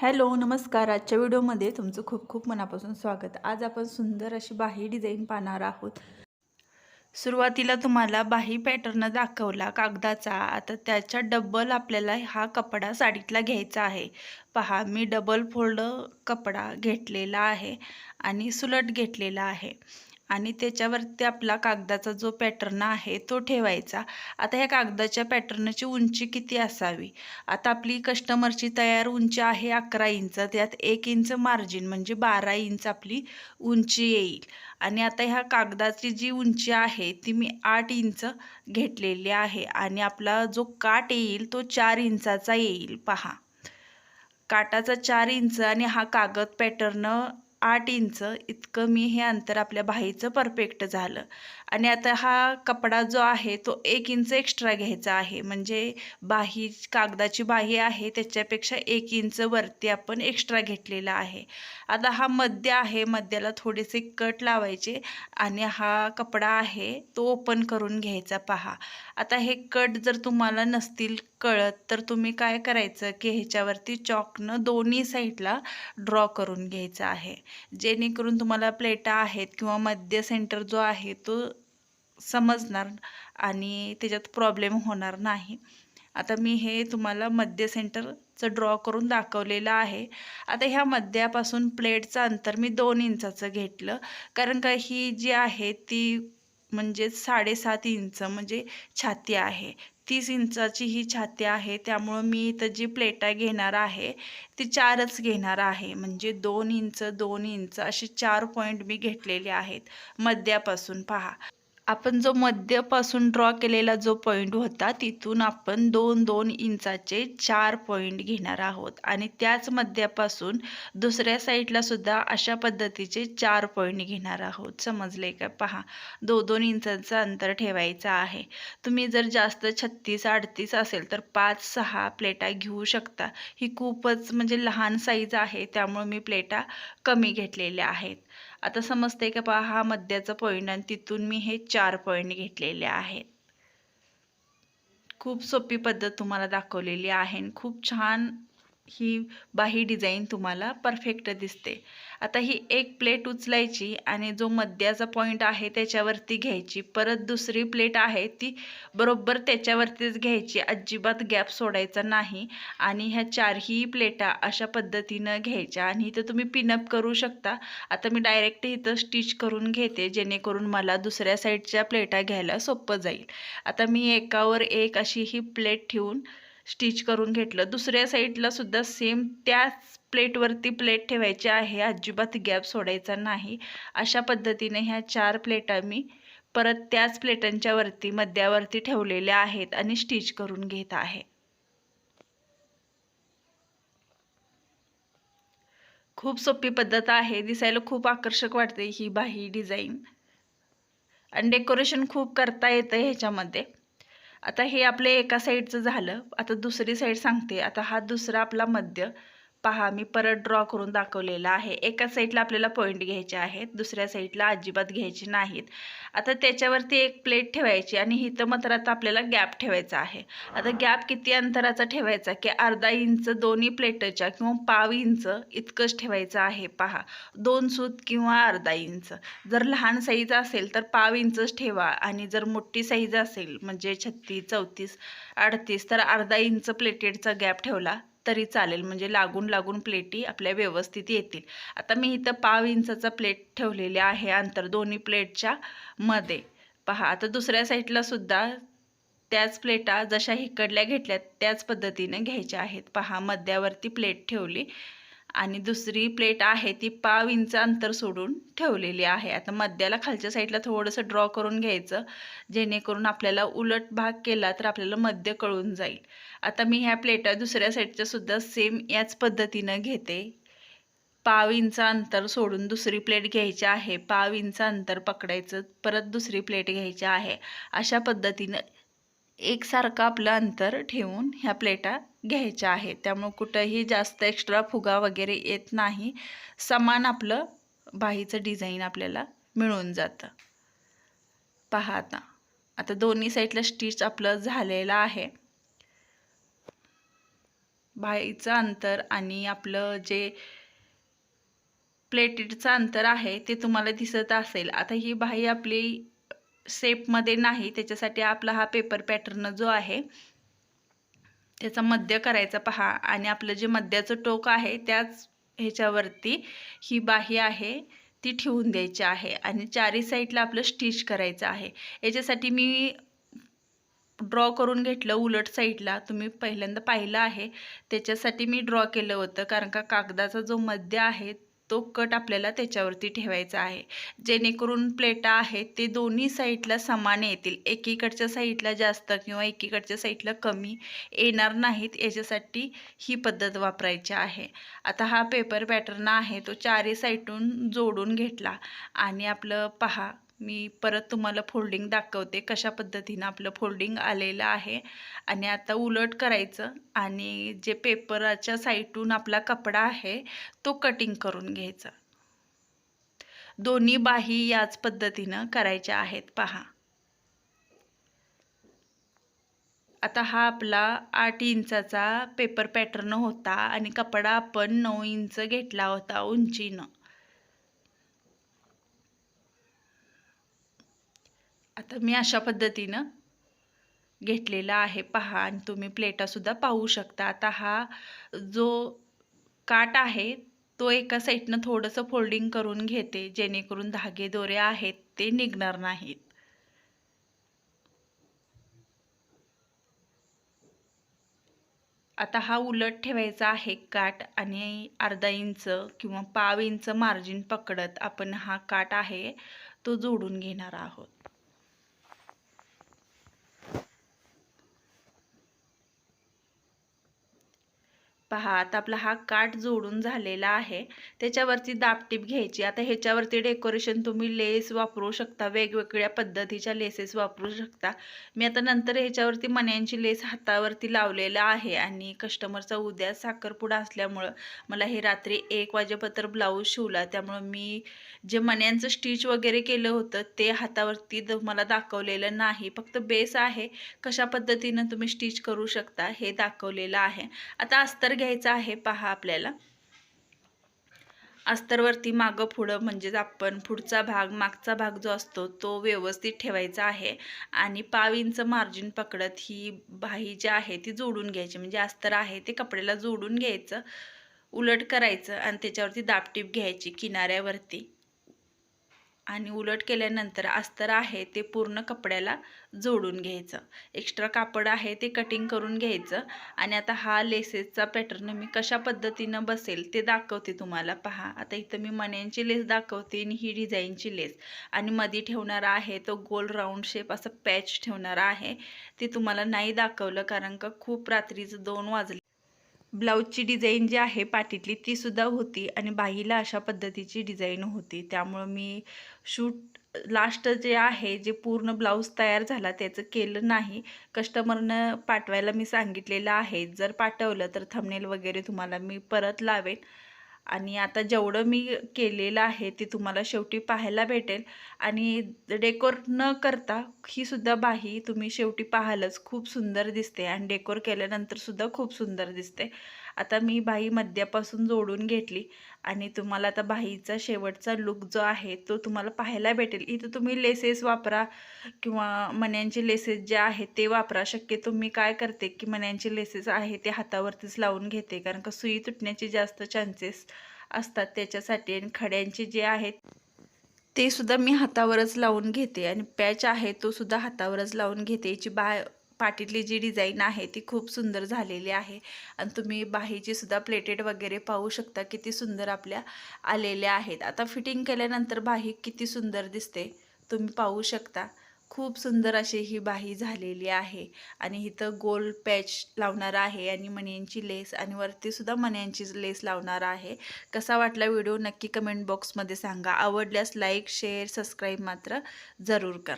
Hello नमस्कार. आजच्या व्हिडिओमध्ये तुमचं खूप खूप मनापासून स्वागत. आज आपण सुंदर अशी बाही डिझाईन पाहणार आहोत. सुरुवातीला तुम्हाला बाही पॅटर्न दाखवला कागदाचा. आता त्याच्या डबल आपल्याला हा कपडा साडीतला घ्यायचा आहे. पहा मी डबल फोल्ड कपडा घेतलेला आहे आणि सुलट घेतलेला आहे. आणि त्याच्यावरती आपला कागदाचा जो पॅटर्न आहे तो ठेवायचा. आता ह्या कागदाच्या पॅटर्नची उंची किती असावी? आता आपली कस्टमरची तयार उंची आहे अकरा इंच त्यात एक इंच मार्जिन म्हणजे बारा इंच आपली उंची येईल. आणि आता ह्या कागदाची जी उंची आहे ती मी आठ इंच घेतलेली आहे आणि आपला जो काट येईल तो चार इंचाचा येईल. पहा. काटाचा चार इंच आणि हा कागद पॅटर्न आठ इंच इतकं मी हे अंतर आपल्या बाहीचं परफेक्ट झालं. आणि आता हा कपडा जो आहे तो एक इंच एक्स्ट्रा घ्यायचा आहे. म्हणजे बाही कागदाची बाही आहे त्याच्यापेक्षा एक इंच वरती आपण एक्स्ट्रा घेतलेला आहे. आता हा मध्य आहे मध्याला थोडेसे कट लावायचे आणि हा कपडा आहे तो ओपन करून घ्यायचा पहा. आता हे कट जर तुम्हाला नसतील कळत तर तुम्ही काय करायचं की ह्याच्यावरती चॉकनं दोन्ही साईडला ड्रॉ करून घ्यायचं आहे. जेणेकरून तुम्हाला प्लेटा आहेत किंवा मध्य सेंटर जो आहे तो समजणार आणि त्याच्यात प्रॉब्लेम होणार नाही. आता मी हे तुम्हाला मध्य सेंटरचं ड्रॉ करून दाखवलेलं आहे. आता ह्या मध्यापासून प्लेटचं अंतर मी दोन इंचाचं घेतलं. कारण का ही जी आहे ती म्हणजे साडेसात इंच म्हणजे छाती आहे. तीस इंचाची ही छाती आहे. त्यामुळं मी इथं जी प्लेटा घेणार आहे ती चारच घेणार आहे. म्हणजे दोन इंच दोन इंच असे चार पॉईंट मी घेतलेले आहेत मध्यापासून पहा. आपण जो मध्यपासून ड्रॉ केलेला जो पॉईंट होता तिथून आपण दोन दोन इंचाचे चार पॉईंट घेणार आहोत. आणि त्याच मध्यापासून दुसऱ्या साईडला सुद्धा अशा पद्धतीचे चार पॉईंट घेणार आहोत. समजले का? पहा दो दोन इंचाचं अंतर ठेवायचं आहे. तुम्ही जर जास्त छत्तीस अडतीस असेल तर पाच सहा प्लेटा घेऊ शकता. ही खूपच म्हणजे लहान साईज आहे त्यामुळे मी प्लेटा कमी घेतलेल्या आहेत. आता समजते का पहा हा मध्याचा पॉईंट आणि तिथून मी हे चार पॉईंट घेतलेले आहेत. खूप सोपी पद्धत तुम्हाला दाखवलेली आहे खूप छान ही बाही डिझाईन तुम्हाला परफेक्ट दिसते. आता ही एक प्लेट उचलायची आणि जो मध्याचा पॉईंट आहे त्याच्यावरती घ्यायची. परत दुसरी प्लेट आहे ती बरोबर त्याच्यावरतीच घ्यायची. अजिबात गॅप सोडायचा नाही आणि ह्या चारही प्लेटा अशा पद्धतीनं घ्यायच्या आणि इथं तुम्ही पिनअप करू शकता. आता मी डायरेक्ट इथं स्टिच करून घेते जेणेकरून मला दुसऱ्या साईडच्या प्लेटा घ्यायला सोपं जाईल. आता मी एकावर एक अशी ही प्लेट ठेवून स्टिच करून घेतलं. दुसऱ्या साईडला सुद्धा सेम त्याच प्लेटवरती प्लेट ठेवायची आहे. अजिबात गॅप सोडायचा नाही. अशा पद्धतीने ह्या चार प्लेटा मी परत त्याच प्लेटांच्या वरती मध्यावरती ठेवलेल्या आहेत आणि स्टिच करून घेत आहे. खूप सोपी पद्धत आहे. दिसायला खूप आकर्षक वाटते ही बाही डिझाईन आणि डेकोरेशन खूप करता येतं ह्याच्यामध्ये. आता हे आपले एका साईडचं झालं. आता दुसरी साईड सांगते. आता हा दुसरा आपला मध्य. पहा मी परत ड्रॉ करून दाखवलेला आहे. एका साईडला आपल्याला पॉईंट घ्यायचे आहेत दुसऱ्या साईडला अजिबात घ्यायचे नाहीत. आता त्याच्यावरती एक प्लेट ठेवायची आणि इथं मात्र आता आपल्याला गॅप ठेवायचा आहे. आता गॅप किती अंतराचा ठेवायचा? की अर्धा इंच दोन्ही प्लेटच्या किंवा पाव इंच इतकंच ठेवायचं आहे पहा. दोन सूत किंवा अर्धा इंच जर लहान साईज असेल तर पाव इंचच ठेवा आणि जर मोठी साईज असेल म्हणजे छत्तीस चौतीस अडतीस तर अर्धा इंच प्लेटेडचा गॅप ठेवला. तरी चालेल. म्हणजे लागून लागून प्लेटी आपल्या व्यवस्थित येतील. आता मी इथं पाव इंचाचा प्लेट ठेवलेले आहे अंतर दोन्ही प्लेटच्या मध्ये. पहा आता दुसऱ्या साईडला सुद्धा त्याच प्लेटा जशा हिकडल्या घेतल्या त्याच पद्धतीने घ्यायच्या आहेत. पहा मध्यावरती प्लेट ठेवली. आणि दुसरी प्लेट आहे ती पाव इंच अंतर सोडून ठेवलेली आहे. आता मध्याला खालच्या साईडला थोडंसं ड्रॉ करून घ्यायचं जेणेकरून आपल्याला उलट भाग केला तर आपल्याला मध्य कळून जाईल. आता मी ह्या प्लेटा दुसऱ्या साईडच्या सुद्धा सेम याच पद्धतीनं घेते. पाव इंच अंतर सोडून दुसरी प्लेट घ्यायची आहे. पाव इंच अंतर पकडायचं परत दुसरी प्लेट घ्यायची आहे. अशा पद्धतीनं एकसारखं आपलं अंतर ठेवून ह्या प्लेटा घ्यायच्या आहेत. त्यामुळं कुठंही जास्त एक्स्ट्रा फुगा वगैरे येत नाही. समान आपलं बाहीचं डिझाईन आपल्याला मिळून जातं. पहा आता. आता दोन्ही साईडला स्टिच आपलं झालेलं आहे. बाहीचं अंतर आणि आपलं जे प्लेटेडचं अंतर आहे ते तुम्हाला दिसत असेल. आता ही बाही आपली शेपमध्ये नाही त्याच्यासाठी आपला हा पेपर पॅटर्न जो आहे त्याचा मध्य करायचा पहा. आणि आपलं जे मध्याचं टोक आहे त्याच ह्याच्यावरती ही बाही आहे ती ठेवून द्यायची आहे. आणि चारी साईडला आपलं स्टिच करायचं आहे. याच्यासाठी मी ड्रॉ करून घेतलं उलट साईडला तुम्ही पहिल्यांदा पाहिलं आहे. त्याच्यासाठी मी ड्रॉ केलं होतं कारण का कागदाचा जो मध्य आहे तो कट आपल्याला त्याच्यावरती ठेवायचा आहे. जेणेकरून प्लेटा आहेत ते दोन्ही साईडला समान येतील. एकीकडच्या साईडला जास्त किंवा एकीकडच्या साईडला कमी येणार नाहीत याच्यासाठी ही पद्धत वापरायची आहे. आता हा पेपर पॅटर्न आहे तो चारही साईडून जोडून घेतला. आणि आपलं पहा मी परत तुम्हाला फोल्डिंग दाखवते कशा पद्धतीनं आपलं फोल्डिंग आलेलं आहे. आणि आता उलट करायचं आणि जे पेपराच्या साईडून आपला कपडा आहे तो कटिंग करून घ्यायचा. दोन्ही बाही याच पद्धतीनं करायच्या आहेत पहा. आता हा आपला आठ इंचाचा पेपर पॅटर्न होता आणि कपडा आपण नऊ इंच घेतला होता उंचीनं. तर मी अशा पद्धतीनं घेतलेला आहे. पहा आणि तुम्ही प्लेटासुद्धा पाहू शकता. आता हा जो काट आहे तो एका साईडनं थोडंसं फोल्डिंग करून घेते जेणेकरून धागे दोरे आहेत ते निघणार नाहीत. आता हा उलट ठेवायचा आहे काट आणि अर्धा इंच किंवा पाव इंच मार्जिन पकडत आपण हा काट आहे तो जोडून घेणार आहोत. पहा आता आपला हा काठ जोडून झालेला आहे. त्याच्यावरती दापटीप घ्यायची. आता ह्याच्यावरती डेकोरेशन तुम्ही लेस वापरू शकता. वेगवेगळ्या पद्धतीच्या लेसेस वापरू शकता. मी आता नंतर ह्याच्यावरती मण्यांची लेस हातावरती लावलेला आहे आणि कस्टमरचा उद्या साखरपुडा असल्यामुळं मला हे रात्री एक वाजेपत्र ब्लाऊज शिवला. त्यामुळं मी जे मण्यांचं स्टिच वगैरे केलं होतं ते हातावरती मला दाखवलेलं नाही. फक्त बेस आहे. कशा पद्धतीनं तुम्ही स्टिच करू शकता हे दाखवलेलं आहे. आता अस्तर घ्यायचं आहे पहा आपल्याला. अस्तरवरती मागं पुढं म्हणजेच आपण पुढचा भाग मागचा भाग जो असतो तो व्यवस्थित ठेवायचा आहे. आणि पाव इंच मार्जिन पकडत ही बाही जी आहे ती जोडून घ्यायची. म्हणजे अस्तर आहे ते कपड्याला जोडून घ्यायचं उलट करायचं आणि त्याच्यावरती दापटीप घ्यायची किनाऱ्यावरती. आणि उलट केल्यानंतर अस्तर आहे ते पूर्ण कपड्याला जोडून घ्यायचं. एक्स्ट्रा कापड आहे ते कटिंग करून घ्यायचं. आणि आता हा लेसेसचा पॅटर्न मी कशा पद्धतीनं बसेल ते दाखवते तुम्हाला. पहा आता इथं मी मण्यांची लेस दाखवते आणि ही डिझाईनची लेस आणि मध्ये ठेवणारा आहे तो गोल राऊंड शेप असं पॅच ठेवणारा आहे. ते तुम्हाला नाही दाखवलं कारण का खूप रात्रीचं दोन वाजले ब्लाऊजची डिझाईन जी आहे पाठीतली तीसुद्धा होती आणि बाहीला अशा पद्धतीची डिझाईन होती. त्यामुळं मी शूट लास्ट जे आहे जे पूर्ण ब्लाऊज तयार झाला त्याचं केलं नाही. कस्टमरनं पाठवायला मी सांगितलेलं आहे. जर पाठवलं तर थंबनेल वगैरे तुम्हाला मी परत लावेन. आणि आता जेवढं मी केलेलं आहे ते तुम्हाला शेवटी पाहायला भेटेल. आणि डेकोर न करता ही सुद्धा बाही तुम्ही शेवटी पाहालच. खूप सुंदर दिसते आणि डेकोर केल्यानंतरसुद्धा खूप सुंदर दिसते. आता मी बाही मध्यापासून जोडून घेतली आणि तुम्हाला आता बाहीचा शेवटचा लुक जो आहे तो तुम्हाला पाहायला भेटेल. इथं तुम्ही लेसेस वापरा किंवा मण्यांचे लेसेस जे आहेत ते वापरा. शक्यतो मी काय करते की मण्यांचे लेसेस आहे ते हातावरतीच लावून घेते कारण का सुई तुटण्याचे जास्त चान्सेस असतात त्याच्यासाठी आणि खड्यांचे जे आहेत ते सुद्धा मी हातावरच लावून घेते. आणि पॅच आहे तो सुद्धा हातावरच लावून घेते. याची बा पाठीतली जी डिझाईन आहे ती खूप सुंदर झालेली आहे. आणि तुम्ही बाहीची सुद्धा प्लेटेड वगैरे पाहू शकता किती सुंदर आपल्या आलेल्या आहेत. आता फिटिंग केल्यानंतर बाही किती सुंदर दिसते तुम्ही पाहू शकता. खूप सुंदर अशी ही बाही झालेली आहे. आणि इथं गोल पॅच लावणार आहे आणि मण्यांची लेस आणि वरतीसुद्धा मण्यांची लेस लावणार आहे. कसा वाटला व्हिडिओ नक्की कमेंट बॉक्समध्ये सांगा. आवडल्यास लाईक शेअर सबस्क्राईब मात्र जरूर करा.